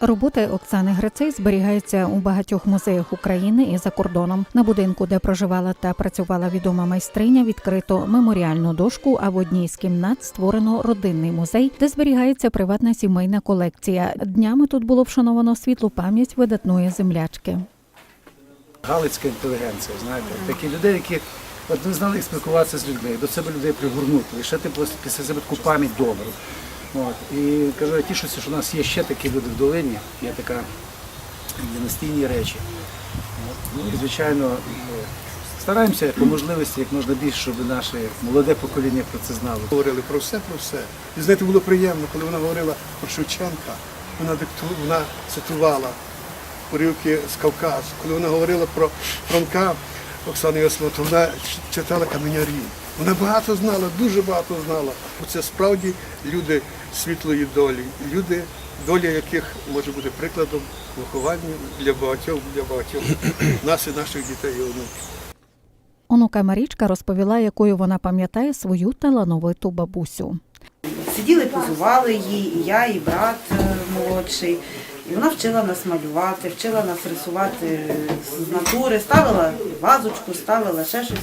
Роботи Оксани Грицей зберігаються у багатьох музеях України і за кордоном. На будинку, де проживала та працювала відома майстриня, відкрито меморіальну дошку. А в одній з кімнат створено родинний музей, де зберігається приватна сімейна колекція. Днями тут було вшановано світлу пам'ять видатної землячки. Галицька інтелігенція, знаєте, такі людей, які не знали, як спілкуватися з людьми, до себе людей пригорнути, лишити після себе таку пам'ять добру. От. І кажу, я тішуся, що у нас є ще такі люди в долині, є така династійні речі. Ну і звичайно, стараємося по можливості як можна більше, щоб наше молоде покоління про це знало. говорили про все, про все. І знаєте, було приємно, коли вона говорила про Шевченка, вона дикту, вона цитувала уривки з Кавказу. Коли вона говорила про Франка Оксану то вона читала каменярі. Вона багато знала, дуже багато знала. Це справді люди світлої долі, люди, доля яких може бути прикладом виховання для багатьох, для багатьох нас і наших дітей і онуків. Онука Марічка розповіла, якою вона пам'ятає свою талановиту бабусю. Сиділи, позували їй, і я, і брат е, молодший. І вона вчила нас малювати, вчила нас рисувати з натури, ставила вазочку, ставила ще щось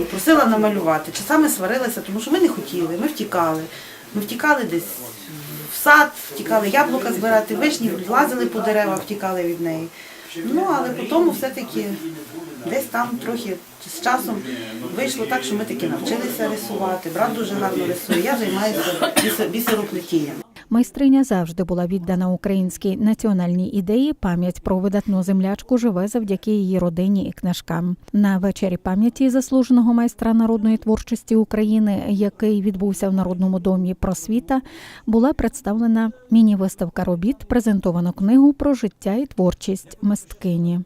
і просила намалювати. Часами сварилися, тому що ми не хотіли, ми втікали. Ми втікали десь в сад, втікали яблука збирати, вишні, лазили по деревах, втікали від неї. Ну, але потім все-таки десь там трохи з часом вийшло так, що ми таки навчилися рисувати. Брат дуже гарно рисує, я займаюся бісер- бісероплетінням. Майстриня завжди була віддана українській національній ідеї. Пам'ять про видатну землячку живе завдяки її родині і книжкам. На вечері пам'яті заслуженого майстра народної творчості України, який відбувся в Народному домі просвіта, була представлена міні-виставка робіт, презентовано книгу про життя і творчість мисткині.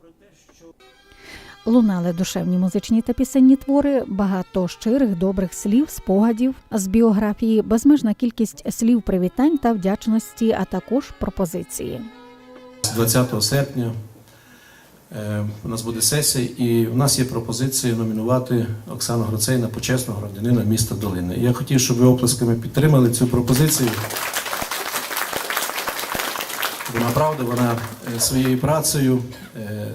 Лунали душевні музичні та пісенні твори, багато щирих, добрих слів, спогадів з біографії, безмежна кількість слів привітань та вдячності, а також пропозиції. 20 серпня е, у нас буде сесія, і у нас є пропозиція номінувати Оксану Гроцей на почесного громадянина міста Долини. Я хотів, щоб ви оплесками підтримали цю пропозицію. Бо направду вона е, своєю працею, е,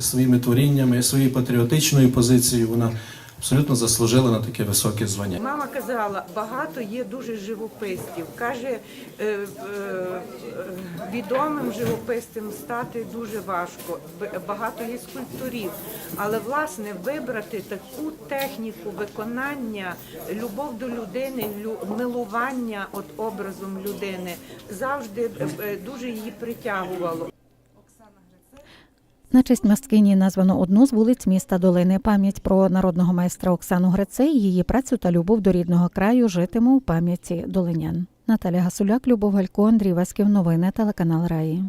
своїми творіннями, своєю патріотичною позицією, вона абсолютно заслужила на таке високе звання. Мама казала, багато є дуже живописців. Каже, е, е, відомим живописцем стати дуже важко. Багато є скульпторів. Але власне вибрати таку техніку виконання, любов до людини, лю- милування от образом людини завжди е, дуже її притягувало. На честь мисткині названо одну з вулиць міста Долини. Пам'ять про народного майстра Оксану Грицей, її працю та любов до рідного краю житиме у пам'яті долинян. Наталя Гасуляк, Любов Галько, Андрій Васьків. Новини телеканал Раї.